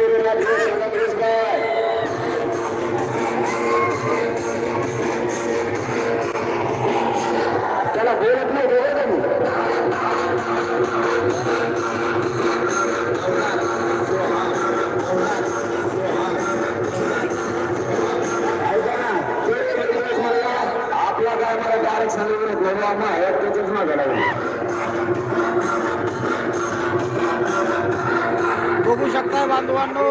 quiere la vida. बांधवांनो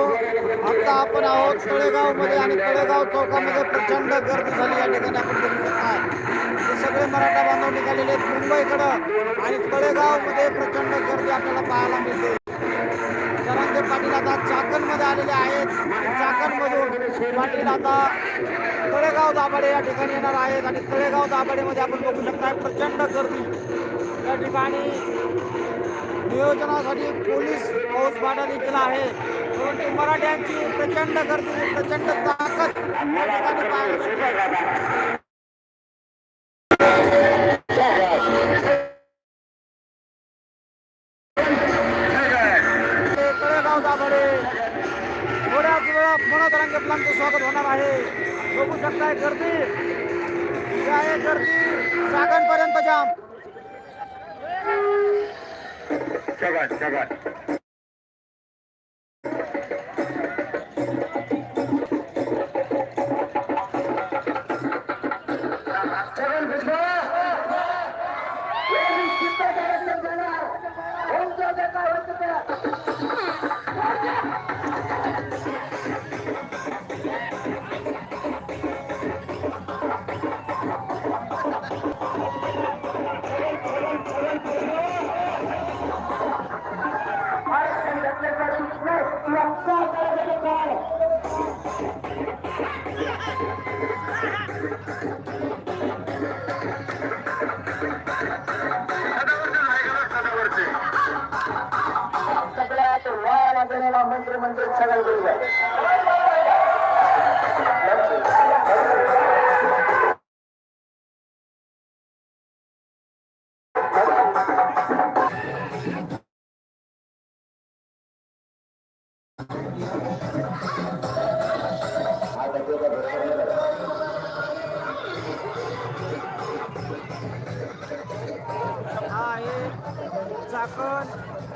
आता आपण आहोत तळेगावमध्ये आणि तळेगाव चौकामध्ये प्रचंड गर्दी झाली या ठिकाणी आपण बघू शकता. हे सगळे मराठा बांधव निघालेले आहेत मुंबईकडं आणि तळेगावमध्ये प्रचंड गर्दी आपल्याला पाहायला मिळते. जरांगे पाटील आता चाकणमध्ये आलेले आहेत. चाकण मधून पाटील आता तळेगाव दाभाडे या ठिकाणी येणार आहेत आणि तळेगाव दाभाडेमध्ये आपण बघू शकता प्रचंड गर्दी. या ठिकाणी नियोजनासाठी पोलीस फौजफाटा देखील आहे. परंतु मराठ्यांची प्रचंड गर्दी प्रचंड ताकद या ठिकाणी पाहायला थोड्याच वेळा मनोज रंगे स्वागत होणार आहे. बघू शकताय गर्दी. ही गर्दी सागरपर्यंत जाम জাগান জাগান सगळ्यात वाला गेलेला मंत्रिमंडळ सगळं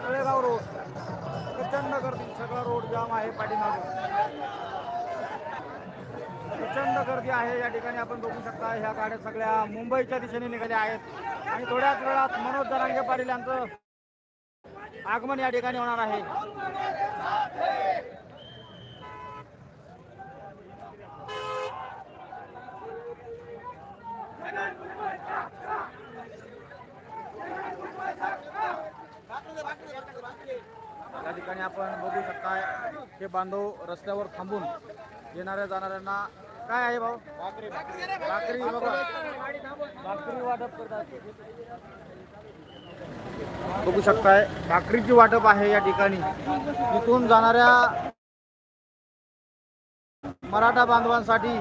तळेगाव रोड. प्रचंड गर्दी. सगळा रोड जाम आहे पाठीमागे. प्रचंड गर्दी आहे. या ठिकाणी आपण बघू शकता ह्या गाड्या सगळ्या मुंबईच्या दिशेने निघाल्या आहेत. आणि थोड्याच वेळात मनोज जरांगे पाटील यांचं आगमन या ठिकाणी होणार आहे. या ठिकाणी आपण बघू शकता हे बांधव रस्त्यावर थांबून येणाऱ्या जाणाऱ्यांना काय आहे भाऊ? भाकरी. बघा. भाकरी वाटप करतात. बघू शकताय भाकरीची वाटप आहे या ठिकाणी. इथून जाणाऱ्या मराठा बांधवांसाठी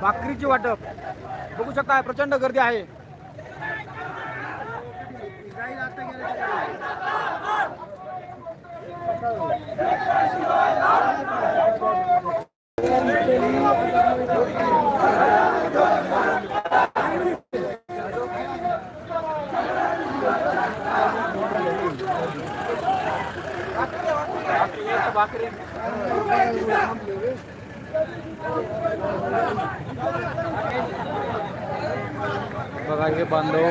भाकरीची वाटप. बघू शकताय प्रचंड गर्दी आहे. बघा हे बांधव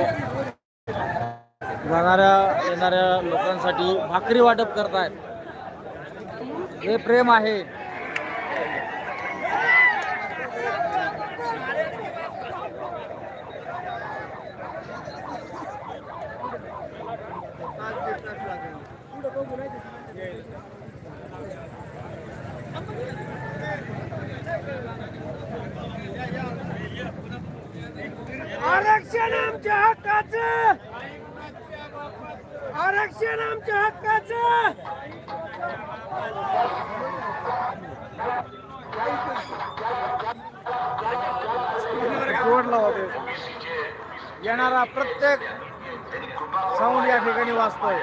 जाणाऱ्या येणाऱ्या लोकांसाठी भाकरी वाटप करतायत. हे प्रेम आहे. आरक्षण आमच्या हक्काचं. आरक्षण आमच्या हक्काचं. येणारा प्रत्येक साऊंड या ठिकाणी वाचतोय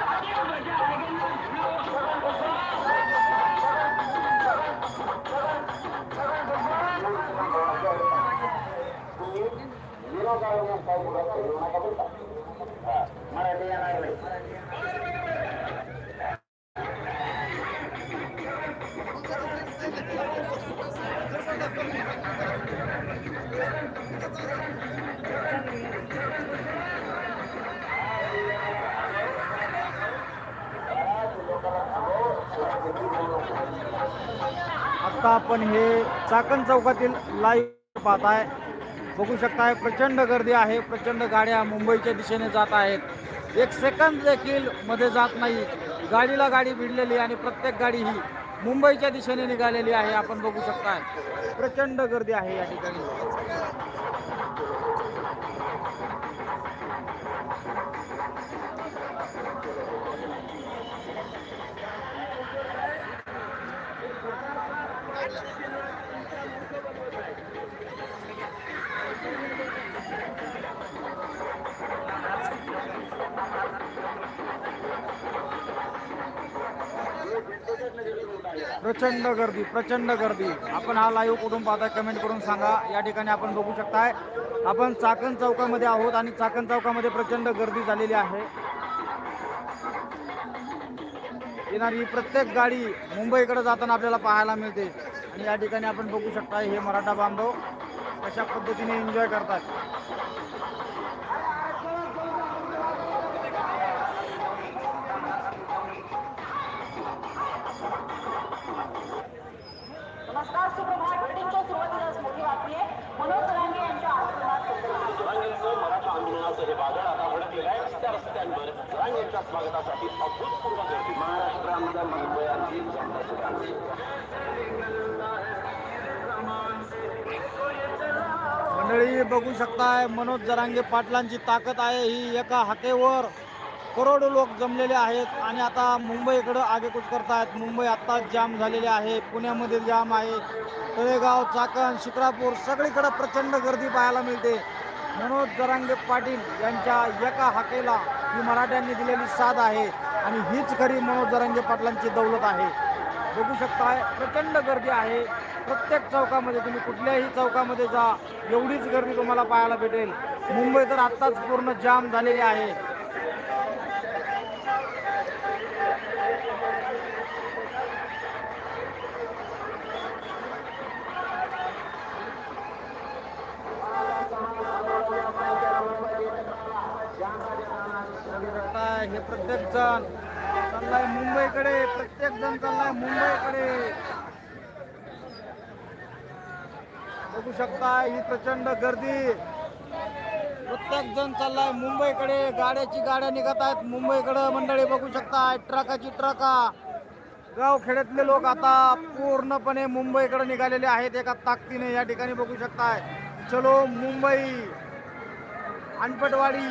मराठी आता आपण हे चाकण चौकातील लाईव्ह आहे. बघू शकताय प्रचंड गर्दी आहे प्रचंड गाड्या मुंबईच्या दिशेने जात आहेत. एक सेकंद देखील मध्ये जात नाही. गाडीला गाडी भिडलेली आणि प्रत्येक गाडी ही मुंबईच्या दिशेने निघालेली आहे आपण बघू शकताय. प्रचंड गर्दी आहे या ठिकाणी. प्रचंड गर्दी प्रचंड गर्दी. आपण हा लाईव्ह कुठून पाहता कमेंट करून सांगा. या ठिकाणी आपण बघू शकताय आपण चाकण चौकामध्ये आहोत आणि चाकण चौकामध्ये प्रचंड गर्दी झालेली आहे. येणारी प्रत्येक गाडी मुंबईकडे जाताना आपल्याला पाहायला मिळते. आणि या ठिकाणी आपण बघू शकताय हे मराठा बांधव कशा पद्धतीने एन्जॉय करतात. स्वागतासाठी अभूतपूर्व गर्दी. महाराष्ट्रामध्ये मुंबईची जनता मंडळी बघू शकताय मनोज जरांगे पाटलांची ताकद आहे. ही एका हाकेवर करोडो लोक जमलेले आहेत आणि आता मुंबईकडं आगेकूच करतायत. मुंबई आत्ताच जाम झालेली आहे. पुण्यामध्ये जाम आहे. तळेगाव चाकण शिक्रापूर सगळीकडं प्रचंड गर्दी पाहायला मिळते. मनोज जरांगे पाटील यांच्या एका हाकेला ही मराठ्यांनी दिलेली साथ आहे आणि हीच खरी मनोज जरांगे पाटलांची दौलत आहे. बघू शकताय प्रचंड गर्दी आहे. प्रत्येक चौकामध्ये तुम्ही कुठल्याही चौकामध्ये जा एवढीच गर्दी तुम्हाला पाहायला भेटेल. मुंबई तर आत्ताच पूर्ण जाम झालेली आहे करताय हे प्रत्येक जण चाललाय मुंबईकडे प्रत्येक जण चाललाय मुंबईकडे. बघू शकता ही प्रचंड गर्दी. प्रत्येक जण चाललाय मुंबईकडे गाड्याची गाड्या निघत आहेत मुंबईकडे. मंडळी बघू शकताय ट्रकाची ट्रका. गाव खेड्यातले लोक आता पूर्णपणे मुंबईकडे निघालेले आहेत एका ताकदीने. या ठिकाणी बघू शकताय. चलो मुंबई अनपटवाडी.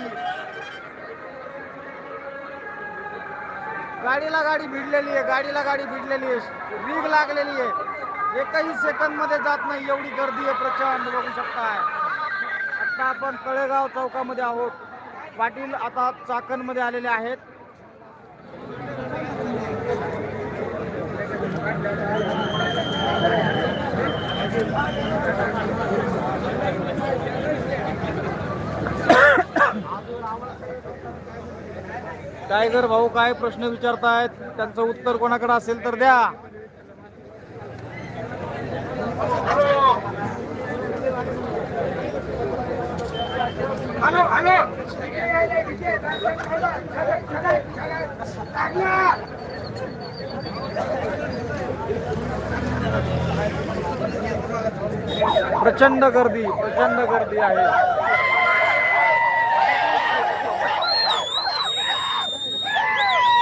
गाडीला गाडी भिडलेली आहे गाडीला गाडी भिडलेली आहे. रीग लागलेली आहे. एकही सेकंदमध्ये जात नाही एवढी गर्दी आहे प्रचंड बघू शकताय आता आपण कळेगाव चौकामध्ये आहोत. पाटील आता चाकणमध्ये आलेले आहेत. टायगर भाऊ काय प्रश्न विचारतायत? त्यांचं उत्तर कोणाकडे असेल तर द्या. प्रचंड गर्दी प्रचंड गर्दी आहे.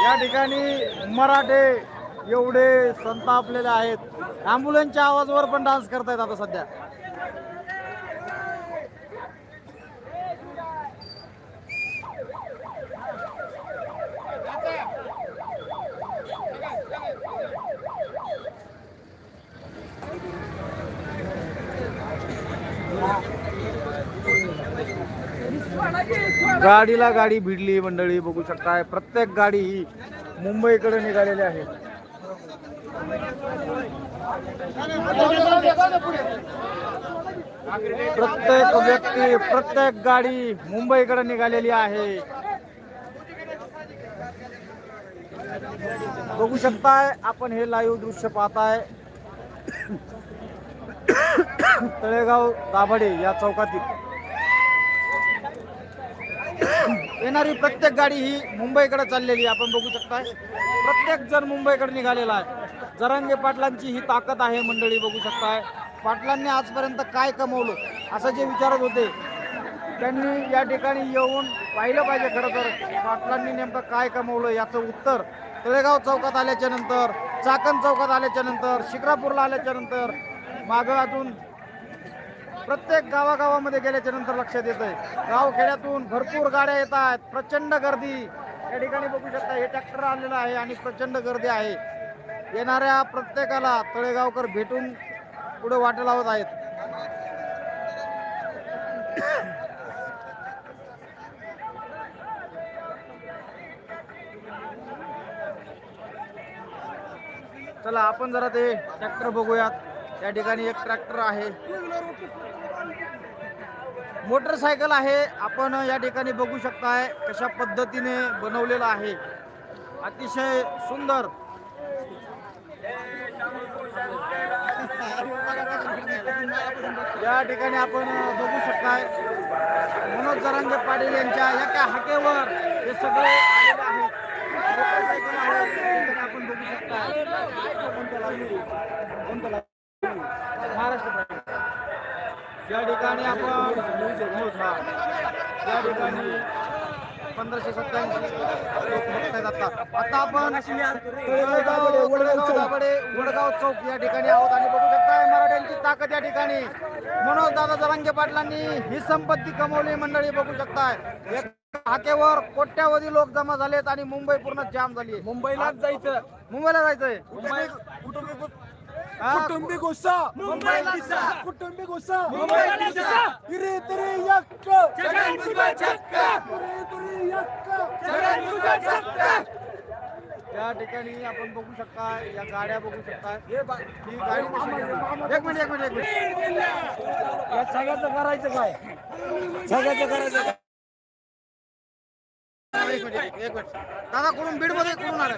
या ठिकाणी मराठे एवढे संतापलेले आहेत. ॲम्ब्युलन्सच्या आवाजावर पण डान्स करतायत आता सध्या. गाडीला गाडी भिडली मंडळी बघू शकताय. प्रत्येक गाडी ही मुंबईकडे निघालेली आहे. प्रत्येक व्यक्ती प्रत्येक गाडी मुंबईकडे निघालेली आहे. बघू शकताय आपण हे लाईव्ह दृश्य पाहताय. तळेगाव दाभाडे या चौकातील. येणारी प्रत्येक गाडी ही मुंबईकडे चाललेली आहे. आपण बघू शकताय प्रत्येक जण मुंबईकडे निघालेला आहे. जरांगे पाटलांची ही ताकद आहे मंडळी बघू शकताय पाटलांनी आजपर्यंत काय कमवलं असं जे विचारत होते त्यांनी या ठिकाणी येऊन पाहिलं पाहिजे खरं तर पाटलांनी नेमकं काय कमवलं याचं उत्तर. तळेगाव चौकात आल्याच्यानंतर चाकण चौकात आल्याच्यानंतर शिक्रापूरला आल्याच्यानंतर मागं अजून प्रत्येक गावागावामध्ये गेल्याच्यानंतर लक्षात येत आहे गावखेड्यातून भरपूर गाड्या येत आहेत. प्रचंड गर्दी. या ठिकाणी बघू शकता हे ट्रॅक्टर आलेलं आहे आणि प्रचंड गर्दी आहे. येणाऱ्या प्रत्येकाला तळेगावकर भेटून पुढे वाट लावत आहेत. चला आपण जरा ते ट्रॅक्टर बघूयात. त्या ठिकाणी एक ट्रॅक्टर आहे. मोटरसायकल आहे. आपण या ठिकाणी बघू शकताय कशा पद्धतीने बनवलेलं आहे. अतिशय सुंदर. या ठिकाणी आपण बघू शकताय मनोज जरांगे पाटील यांच्या एका हाकेवर हे सगळे आलेले आहेत. मोटरसायकल आहे. आपण बघू शकता या ठिकाणी आपण या ठिकाणी पंधराशे सत्याऐंशी लोक बघतायत आता. आपण दाभाडे वडगाव चौक या ठिकाणी आहोत आणि बघू शकताय मराठ्यांची ताकद या ठिकाणी. मनोज दादा जरांगे पाटलांनी ही संपत्ती कमवली मंडळी बघू शकताय. एका हाकेवर कोट्यावधी लोक जमा झालेत आणि मुंबई पूर्ण जाम झाली मुंबईलाच जायचं. मुंबईला जायचंय. हा? कुटुंबी गुस्सा. मुंबईला कुटुंबी गुस्सा. मुंबईला दिसा. इरे तरी यक्क. इरे तरी यक्क. या ठिकाणी आपण बघू शकता या गाड्या बघू शकता ही गाडी? एक मिनिट एक मिनिट एक मिनिट. या सगळ्याचं करायचं काय? सगळ्याचं करायचं काय? एक मिनिट एक मिनिट. दादा कुठून? बीडमध्ये कुठून आला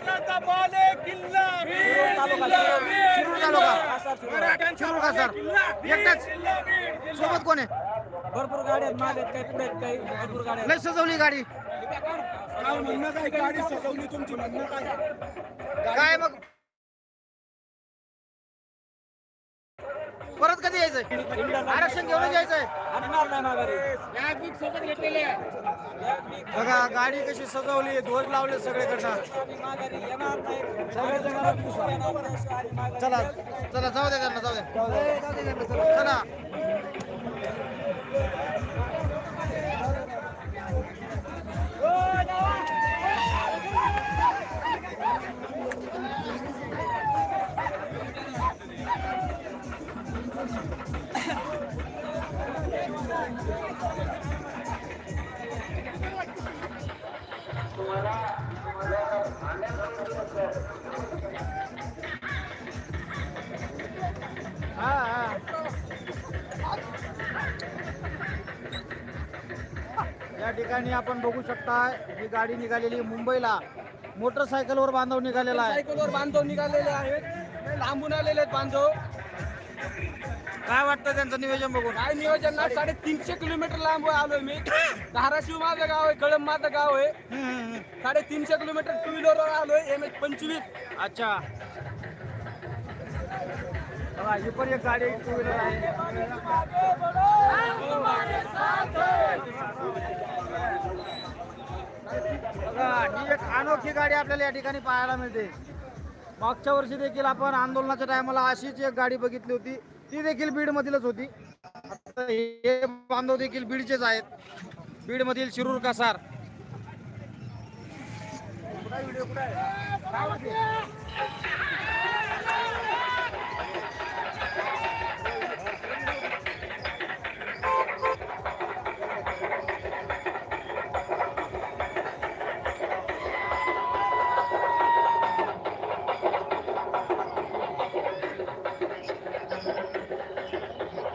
शिरूर तालुका. शिरूर का सर. एकटाच. सोबत कोण आहे? भरपूर गाड्या आहेत माग आहेत काही पुढे आहेत काही भरपूर गाड्या लय सजवली गाडी. आहेत काय म्हणणं काय? गाडी सजवली तुमची म्हणणं काय? काय मग? परत कधी यायचंय? आरक्षण घेऊन यायचंय बघा गाडी कशी सजवली ध्वज लावले सगळीकडनं. चला चला जाऊ दे त्यांना जाऊ दे. चला. ठिकाणी आपण बघू शकता ही गाडी निघालेली मुंबईला. मोटरसायकलवर बांधव निघालेला आहे. सायकलवर बांधव निघालेले आहेत. लांबून आलेले आहेत बांधव. काय वाटतं त्यांचं नियोजन बघून? काय नियोजन ना साडेतीनशे किलोमीटर लांब आलोय मी. धाराशिव माझं गाव आहे कळंब माझं गाव आहे. हम्म. साडेतीनशे किलोमीटर टू व्हीलरवर आलोय एम एच पंचवीस. अच्छा. बघा, ही पण एक गाडी टू व्हीलर आहे. एक अनोखी गाडी आपल्याला या ठिकाणी पाहायला मिळते. मागच्या वर्षी देखील आपण आंदोलनाच्या टायमाला अशीच एक गाडी बघितली होती. ती देखील बीड मधीलच होती हे बांधव देखील बीडचेच आहेत. बीड मधील शिरूर कासार. व्हिडिओ?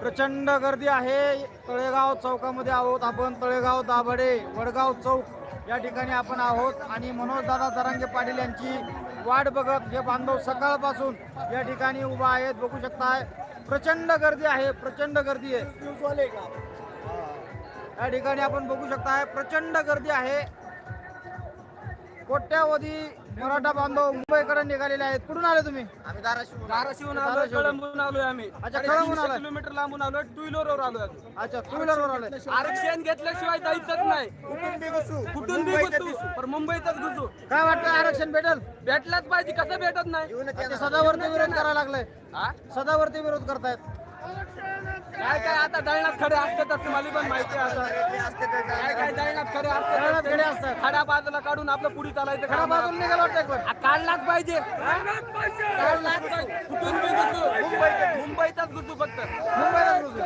प्रचंड गर्दी आहे. तळेगाव चौकामध्ये आहोत आपण. तळेगाव दाभडे वडगाव चौक या ठिकाणी आपण आहोत. आणि मनोजदादा जरांगे पाटील यांची वाट बघत हे बांधव सकाळपासून या ठिकाणी उभा आहेत. बघू शकताय प्रचंड गर्दी आहे प्रचंड गर्दी आहे. या ठिकाणी आपण बघू शकताय प्रचंड गर्दी आहे. कोट्यावधी मराठा बांधव मुंबईकडे निघालेले आहेत. कुठून आले तुम्ही? आम्ही धाराशिव धाराशिवून आलोय कळंबून आलोय आम्ही. अच्छा, कळंबून आलाय. किलोमीटर लांबून आलोय टू व्हीलरवर आलोय आम्ही. अच्छा टू व्हीलरवर आले आरक्षण घेतल्याशिवाय जायचंच नाही. कुठून बी घुसू. पण मुंबईतच घुसू. काय वाटतं आरक्षण भेटेल? भेटलाच पाहिजे कसं भेटत नाही? ते सदावरती विरोध करायला लागलाय. हा? सदावरती विरोध करतायत. काय काय आता दळणात खडे असतात मला पण माहिती आता. काय काय दळणात खडे दळणात खडे असतात असतात. खड्या बाजूला काढून आपलं पुढे चालायचं काम बाजून निघाला वाटतं काढलाच पाहिजे. कुठून मुंबईतच. घुसू फक्त. मुंबईला घुसू.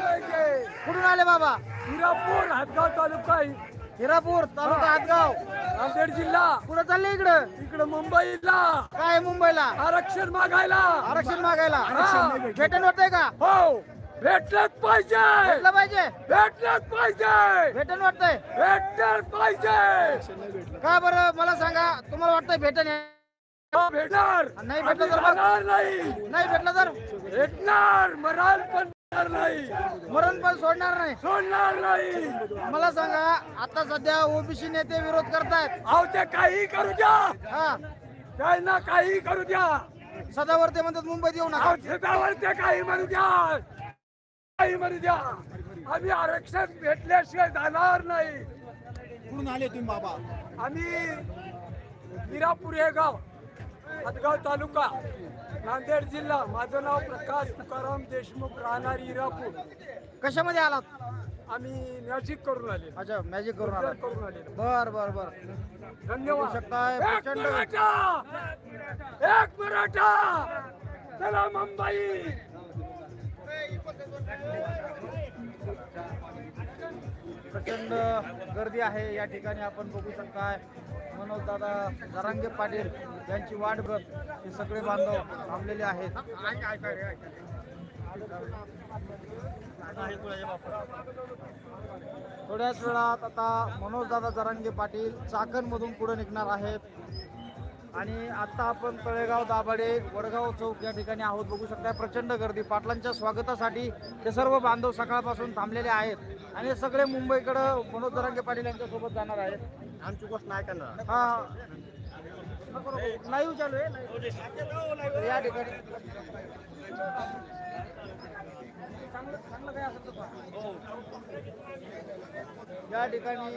कुठून आले बाबा? हिरापूर हातगाव तालुका हिरापूर तालुका हातगाव. नांदेड जिल्हा. कुठं चालले इकडं? इकडे मुंबईला. काय मुंबईला? आरक्षण मागायला. आरक्षण मागायला. आरक्षण नाही भेटेल. वाटतंय का? हो. भेटलंच पाहिजे. भेटलं पाहिजे. भेटलंच पाहिजे. भेटेल वाटतंय. भेटलंच पाहिजे. का बरं? मला सांगा तुम्हाला वाटतंय भेटेल हो, भेटणार. नाही भेटलं तर मग- राहणार नाही. नाही भेटलं तर? भेटणार. मराल पण भेटणार नाही. मरण पण सोडणार नाही. सोडणार नाही. मला सांगा आता सध्या ओबीसी नेते विरोध करतायत. अहो ते काही करू द्या. हा. त्यांना काही करू द्या. सदावरती म्हणतात मुंबईत येऊ नका. शेतावर ते काही म्हणू द्या. काही म्हणू द्या. आम्ही आरक्षण भेटल्याशिवाय जाणार नाही. कुठून आले तुम्ही बाबा? आम्ही हिरापूर हे गाव हदगाव तालुका नांदेड जिल्हा. माझं नाव प्रकाश तुकाराम देशमुख राहणार हिरापूर कशामध्ये आलात? आम्ही मॅजिक करून आले अच्छा मॅजिक करून आलात. करून आले बर बर बर. धन्यवाद. बघू शकताय, एक प्रचंड- मराठा! एक मराठा! चला मुंबई! प्रचंड गर्दी आहे. या ठिकाणी आपण बघू शकता मनोज दादा जरांगे पाटील यांची वाट बघ. हे सगळे बांधव थांबलेले आहेत. थोड्याच वेळात आता मनोज दादा जरांगे पाटील चाकण मधून पुढे निघणार आहेत. आणि आता आपण तळेगाव दाभाडे वडगाव चौक या ठिकाणी आहोत. बघू शकता प्रचंड गर्दी. पाटलांच्या स्वागतासाठी ते सर्व बांधव सकाळपासून थांबलेले आहेत. आणि हे सगळे मुंबईकडं मनोज जरांगे पाटील यांच्या सोबत जाणार आहेत. आमची गोष्ट नाही करणार. हा लाईव्ह चालू आहे या ठिकाणी. चांगलं चांगलं काय. या ठिकाणी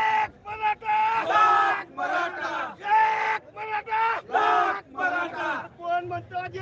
Антони!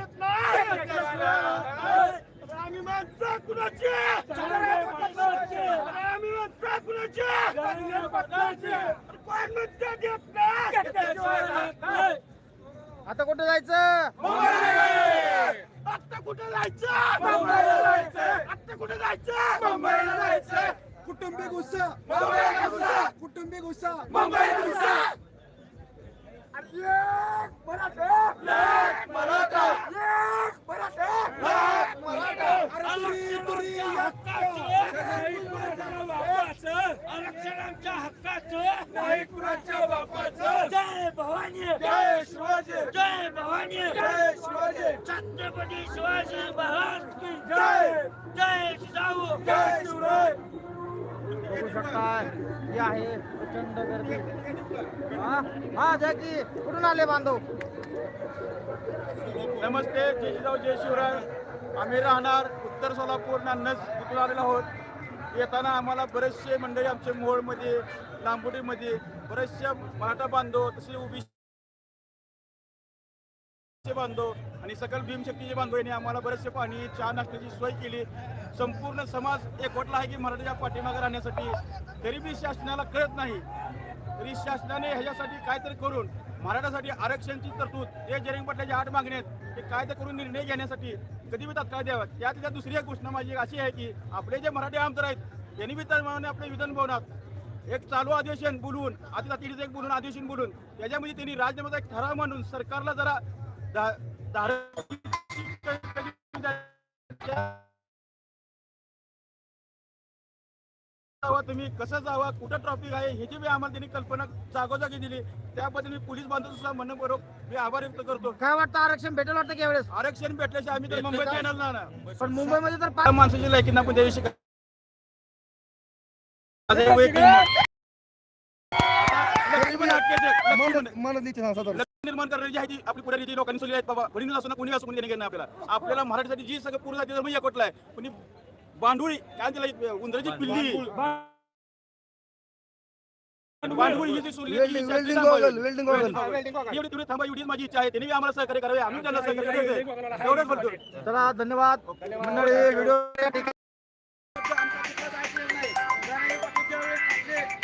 जय भवानी. जय शिवाजी. जय भवानी. जय शिवाजी. छत्रपती शिवाजी महाराज की जय. जय जिजाऊ. जय शिवराय. बघू शकता ही आहे प्रचंड गर्दी हा हा की कुठून आले बांधव नमस्ते जय जिजाऊ जय शिवराय. आम्ही राहणार उत्तर सोलापूर नान्नज इथून आलेलो आहोत. येताना आम्हाला बरेचसे मंडळी आमचे मोहोळमध्ये लांबुटीमध्ये बरेचशा मराठा बांधव तसे उभी बांधव आणि सकल भीमशक्तीचे बांधव यांनी आम्हाला बरेचसे पाणी चहा नाश्त्याची सोय केली. संपूर्ण समाज एकवटला आहे की मराठीच्या पाठीमागे राहण्यासाठी तरी बी शासनाला कळत नाही. तरी शासनाने ह्याच्यासाठी काहीतरी करून मराठासाठी आरक्षणची तरतूद हे जरिंग पटल्याच्या आठ मागण्यात आहेत ते कायदा करून निर्णय घेण्यासाठी कधी बी तात्काळ द्यावा त्यात त्यात दुसरी एक घोषणा माझी अशी आहे की आपले जे मराठी आमदार आहेत त्यांनी बी तर आपल्या विधान भवनात एक चालू अधिवेशन बोलवून आधी तातडीचं एक बोलून अधिवेशन बोलून त्याच्यामध्ये त्यांनी राजनामाचा एक ठराव मांडून सरकारला जरा तुम्ही कसं जावा कुठं ट्रॉफिक आहे ह्याची बी आम्हाला त्यांनी कल्पना जागोजागी दिली. त्याबद्दल मी पोलीस बांधव सुद्धा मनपूर्वक मी आभार व्यक्त करतो. काय वाटतं आरक्षण भेटेल वाटतं की यावेळेस? आरक्षण भेटल्याशिवाय आम्ही तर मुंबईत येणार ना ना पण मुंबईमध्ये तर माणसाची लायकींना पण त्याविषयी निर्माण आहे ती आपली पुढे जी लोकांनी सोडली आहेत बाबा कोणी असो ना कोणी असो कोणी घेणं आपल्याला. आपल्याला मराठीसाठी जी सगळं पूर्ण जाती धर्म एकवटला आहे. कोणी बांडुळी काय तिला उंदराची पिल्ली. बांडुळी ही जी सोडली ती शासनाने थांबवावी. एवढी. तुम्ही थांबा एवढीच माझी इच्छा आहे. त्यांनी बी आम्हाला सहकार्य करावे आम्ही त्यांना सहकार्य करायचं एवढंच बोलतो चला धन्यवाद. मंडळी व्हिडिओ